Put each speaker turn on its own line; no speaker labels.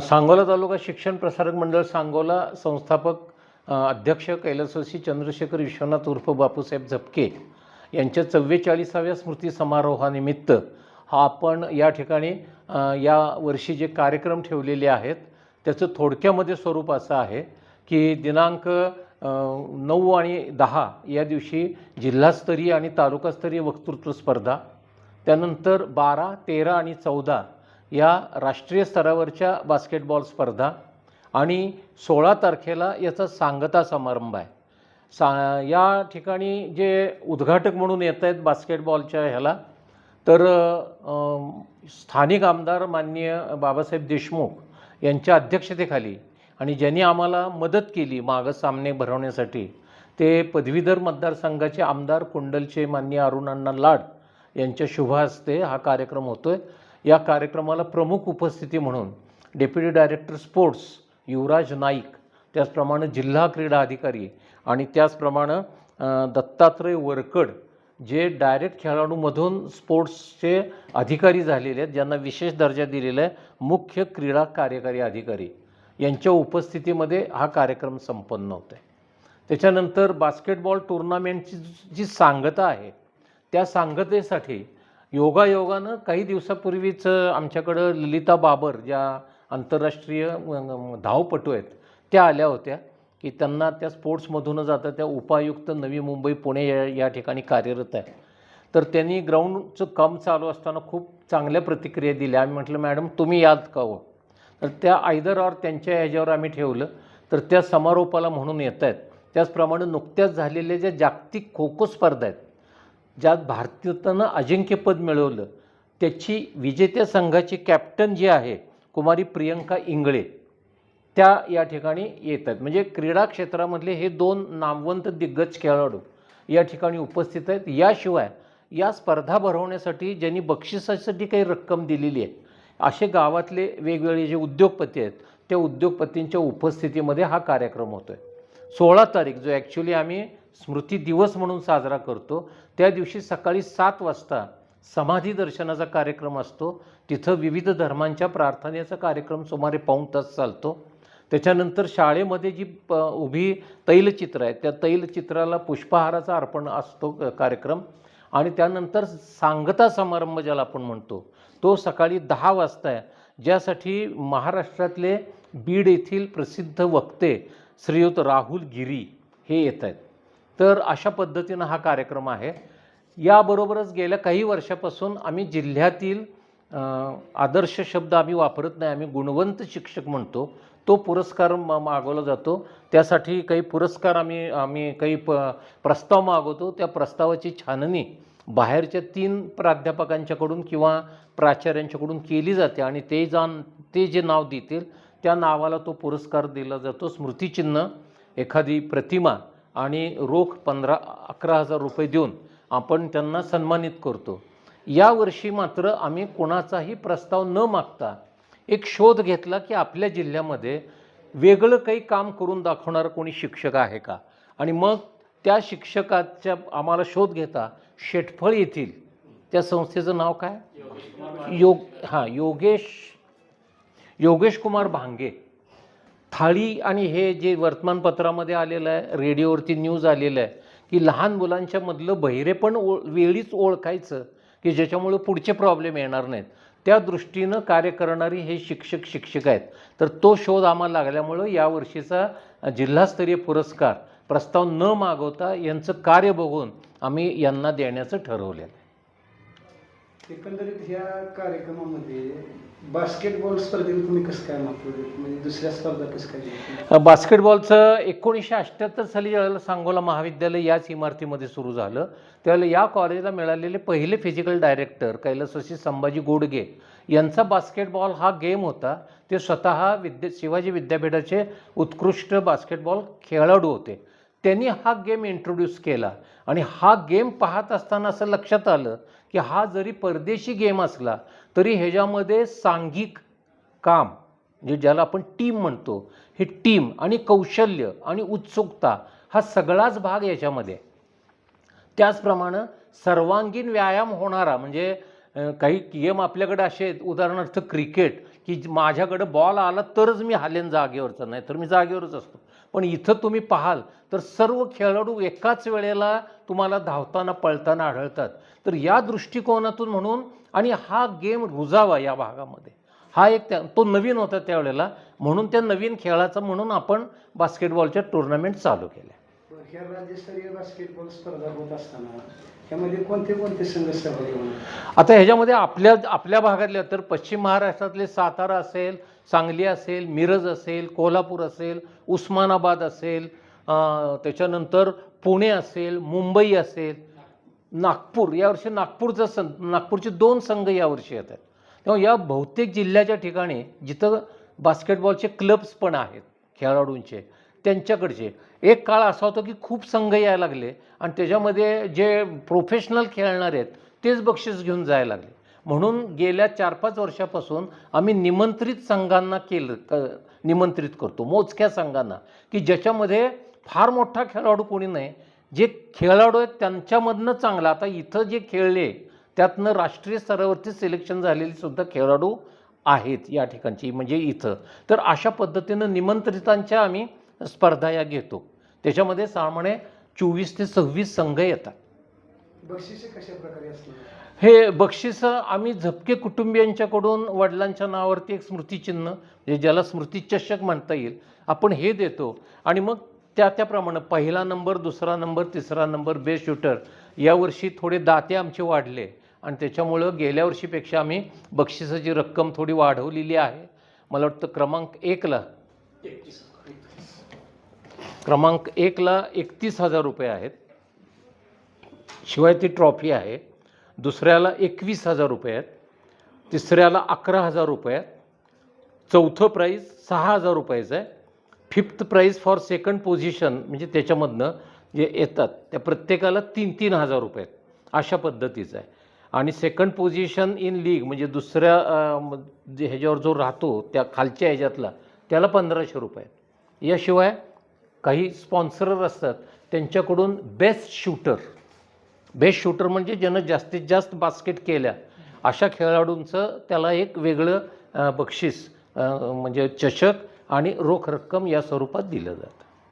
सांगोला तालुका शिक्षण प्रसारक मंडळ सांगोला संस्थापक अध्यक्ष कैलासवासी चंद्रशेखर विश्वनाथ उर्फ बापूसाहेब झपके यांच्या चव्वेचाळीसाव्या स्मृती समारोहानिमित्त हा आपण या ठिकाणी या वर्षी जे कार्यक्रम ठेवलेले आहेत त्याचं थोडक्यामध्ये स्वरूप असं आहे की दिनांक नऊ आणि दहा या दिवशी जिल्हास्तरीय आणि तालुकास्तरीय वक्तृत्व स्पर्धा त्यानंतर बारा तेरा आणि चौदा या राष्ट्रीय स्तरावरच्या बास्केटबॉल स्पर्धा आणि सोळा तारखेला याचा सांगता समारंभ आहे. सा या ठिकाणी जे उद्घाटक म्हणून येत आहेत बास्केटबॉलच्या ह्याला तर स्थानिक आमदार माननीय बाबासाहेब देशमुख यांच्या अध्यक्षतेखाली आणि ज्यांनी आम्हाला मदत केली मागं सामने भरवण्यासाठी ते पदवीधर मतदारसंघाचे आमदार कुंडलचे माननीय अरुणांना लाड यांच्या शुभ हस्ते हा कार्यक्रम होतो आहे या कार्यक्रमाला प्रमुख उपस्थिती म्हणून deputy director sports Yuvraj Naik त्याचप्रमाणे जिल्हा क्रीडा अधिकारी आणि त्याचप्रमाणे दत्तात्रय वरकड जे डायरेक्ट खेळाडूमधून स्पोर्ट्सचे अधिकारी झालेले आहेत ज्यांना विशेष दर्जा दिलेला आहे मुख्य क्रीडा कार्यकारी अधिकारी. यांच्या उपस्थितीमध्ये हा कार्यक्रम संपन्न होतो आहे त्याच्यानंतर बास्केटबॉल टुर्नामेंटची जी सांगता आहे त्या सांगतेसाठी योगायोगानं काही दिवसापूर्वीच आमच्याकडं ललिता बाबर ज्या आंतरराष्ट्रीय धावपटू आहेत त्या आल्या होत्या की त्यांना त्या स्पोर्ट्समधून आता त्या उपायुक्त नवी मुंबई पुणे या या ठिकाणी कार्यरत आहे तर त्यांनी ग्राउंडचं काम चालू असताना खूप चांगल्या प्रतिक्रिया दिल्या. आम्ही म्हटलं मॅडम तुम्ही याद का हो? तर त्या आयदर ऑर त्यांच्या ह्याच्यावर आम्ही ठेवलं. तर त्या समारोपाला म्हणून येत आहेत त्याचप्रमाणे नुकत्याच झालेल्या ज्या जागतिक खो खो स्पर्धा आहेत ज्यात भारतीयतानं अजिंक्यपद मिळवलं त्याची विजेत्या संघाची कॅप्टन जी आहे कुमारी प्रियंका इंगळे त्या या ठिकाणी येत आहेत म्हणजे क्रीडा क्षेत्रामधले हे दोन नामवंत दिग्गज खेळाडू या ठिकाणी उपस्थित आहेत. याशिवाय या स्पर्धा भरवण्यासाठी ज्यांनी बक्षिसासाठी काही रक्कम दिलेली आहे असे गावातले वेगवेगळे जे उद्योगपती आहेत त्या उद्योगपतींच्या उपस्थितीमध्ये हा कार्यक्रम होतो आहे सोळा तारीख जो ॲक्च्युली आम्ही स्मृती दिवस म्हणून साजरा करतो. त्या दिवशी सकाळी सात वाजता समाधी दर्शनाचा कार्यक्रम असतो. तिथं विविध धर्मांच्या प्रार्थनेचा कार्यक्रम सुमारे पाऊण तास चालतो. त्याच्यानंतर शाळेमध्ये जी प उभी तैलचित्र आहेत त्या तैलचित्राला पुष्पहाराचा अर्पण असतो कार्यक्रम. आणि त्यानंतर सांगता समारंभ ज्याला आपण म्हणतो तो सकाळी दहा वाजता आहे. ज्यासाठी महाराष्ट्रातले बीड येथील प्रसिद्ध वक्ते श्रीयुत राहुल गिरी हे येत आहेत. तर अशा पद्धतीनं हा कार्यक्रम आहे. याबरोबरच गेल्या काही वर्षापासून आम्ही जिल्ह्यातील आदर्श शब्द आम्ही वापरत नाही. आम्ही गुणवंत शिक्षक म्हणतो. तो पुरस्कार मा मागवला जातो. त्यासाठी काही पुरस्कार आम्ही आम्ही काही प प्रस्ताव मागवतो. त्या प्रस्तावाची छाननी बाहेरच्या तीन प्राध्यापकांच्याकडून किंवा प्राचार्यांच्याकडून केली जाते आणि ते जाण ते जे नाव देतील त्या नावाला तो पुरस्कार दिला जातो. स्मृतिचिन्ह एखादी प्रतिमा. आणि रोख पंधरा अकरा हजार रुपये देऊन आपण त्यांना सन्मानित करतो. यावर्षी मात्र आम्ही कोणाचाही प्रस्ताव न मागता एक शोध घेतला की आपल्या जिल्ह्यामध्ये वेगळं काही काम करून दाखवणारं कोणी शिक्षक आहे का? आणि मग त्या शिक्षकाच्या आम्हाला शोध घेता शेटफळ येथील त्या संस्थेचं नाव काय? योग हां योगेश योगेश कुमार भांगे. थाळी आणि हे जे वर्तमानपत्रामध्ये आलेलं आहे रेडिओवरती न्यूज आलेलं आहे की लहान मुलांच्या मधलं बहिरेपण ओळ वेळीच ओळखायचं की ज्याच्यामुळे पुढचे प्रॉब्लेम येणार नाहीत. त्या दृष्टीनं कार्य करणारी हे शिक्षक शिक्षक आहेत. तर तो शोध आम्हाला लागल्यामुळं यावर्षीचा जिल्हास्तरीय पुरस्कार प्रस्ताव न मागवता यांचं कार्य बघून आम्ही यांना देण्याचं ठरवलेलं आहे.
एकंदरीत ह्या कार्यक्रमामध्ये बास्केटबॉल स्पर्धेला तुम्ही कसं काय महत्त्व म्हणजे दुसऱ्या स्पर्धा कसं काय
बास्केटबॉलचं एकोणीसशे अठ्ठ्याहत्तर साली ज्यावेळेला सांगोला महाविद्यालय याच इमारतीमध्ये सुरू झालं. त्यावेळेला या कॉलेजला मिळालेले पहिले फिजिकल डायरेक्टर कैलासवासी संभाजी गोडगे यांचा बास्केटबॉल हा गेम होता. ते स्वतः विद्या शिवाजी विद्यापीठाचे उत्कृष्ट बास्केटबॉल खेळाडू होते. त्यांनी हा गेम इंट्रोड्यूस केला. आणि हा गेम पाहत असताना असं लक्षात आलं की हा जरी परदेशी गेम असला तरी ह्याच्यामध्ये सांघिक काम म्हणजे ज्याला आपण टीम म्हणतो हे टीम आणि कौशल्य आणि उत्सुकता हा सगळाच भाग याच्यामध्ये. त्याचप्रमाणे सर्वांगीण व्यायाम होणारा म्हणजे काही गेम आपल्याकडे असे आहेत उदाहरणार्थ क्रिकेट की माझ्याकडं माझ्याकडे बॉल आला तरच मी हालेन जागेवरचा नाही तर मी जागेवरच असतो. पण इथं तुम्ही पाहाल तर सर्व खेळाडू एकाच वेळेला तुम्हाला धावताना पळताना आढळतात. तर या दृष्टिकोनातून म्हणून आणि हा गेम रुजावा या भागामध्ये. हा एक त्या तो नवीन होता त्यावेळेला म्हणून त्या नवीन खेळाचा म्हणून आपण बास्केटबॉलच्या टुर्नामेंट चालू केल्या.
ह्या राज्यस्तरीय बास्केटबॉल स्पर्धा होत असताना त्यामध्ये कोणते कोणते संघ सहभागी होणार?
आता ह्याच्यामध्ये आपल्या आपल्या भागातल्या तर पश्चिम महाराष्ट्रातले सातारा असेल सांगली असेल मिरज असेल कोल्हापूर असेल उस्मानाबाद असेल त्याच्यानंतर पुणे असेल मुंबई असेल नागपूर. यावर्षी नागपूरचा सं नागपूरचे दोन संघ यावर्षी येतात तेव्हा या बहुतेक जिल्ह्याच्या ठिकाणी जिथं बास्केटबॉलचे क्लब्स पण आहेत खेळाडूंचे त्यांच्याकडचे एक काळ असा होता की खूप संघ यायला लागले आणि त्याच्यामध्ये जे प्रोफेशनल खेळणारे आहेत तेच बक्षीस घेऊन जायला लागले. म्हणून गेल्या चार पाच वर्षापासून आम्ही निमंत्रित संघांना केलं क निमंत्रित करतो मोजक्या संघांना की ज्याच्यामध्ये फार मोठा खेळाडू कोणी नाही. जे खेळाडू आहेत त्यांच्यामधनं चांगला. आता इथं जे खेळले त्यातनं राष्ट्रीय स्तरावरती सिलेक्शन झालेली सुद्धा खेळाडू आहेत या ठिकाणची म्हणजे इथं. तर अशा पद्धतीनं निमंत्रितांच्या आम्ही स्पर्धा या घेतो. त्याच्यामध्ये सामान्य चोवीस ते सव्वीस संघ येतात.
बक्षिसे कशा प्रकारे असणार
हे बक्षिसं आम्ही झपके कुटुंबियांच्याकडून वडिलांच्या नावावरती एक स्मृतिचिन्ह म्हणजे ज्याला स्मृतिचषक म्हणता येईल आपण हे देतो. आणि मग त्या त्याप्रमाणे पहिला नंबर दुसरा नंबर तिसरा नंबर बेस्ट शूटर यावर्षी थोडे दाते आमचे वाढले. आणि त्याच्यामुळं गेल्या वर्षीपेक्षा आम्ही बक्षिसाची रक्कम थोडी वाढवलेली आहे मला वाटतं क्रमांक एकला. क्रमांक एकला एकतीस हजार रुपये आहेत. शिवाय ती ट्रॉफी आहे. दुसऱ्याला एकवीस हजार रुपये आहेत. तिसऱ्याला अकरा हजार रुपये आहेत. चौथं प्राईज सहा हजार रुपयाचं आहे. Fifth prize for second position म्हणजे त्याच्यामधनं जे येतात त्या प्रत्येकाला तीन तीन हजार रुपये आहेत. अशा पद्धतीचं आहे. आणि सेकंड पोझिशन इन लीग म्हणजे दुसऱ्या म- जे ह्याच्यावर जो राहतो त्या खालच्या ह्याच्यातला त्याला पंधराशे रुपये आहेत. याशिवाय काही स्पॉन्सरर असतात. त्यांच्याकडून बेस्ट शूटर बेस्ट शूटर म्हणजे ज्यानं जास्तीत जास्त बास्केट केल्या अशा खेळाडूंचं त्याला एक वेगळं बक्षीस म्हणजे चषक आणि रोख रक्कम या स्वरूपात दिलं जातं.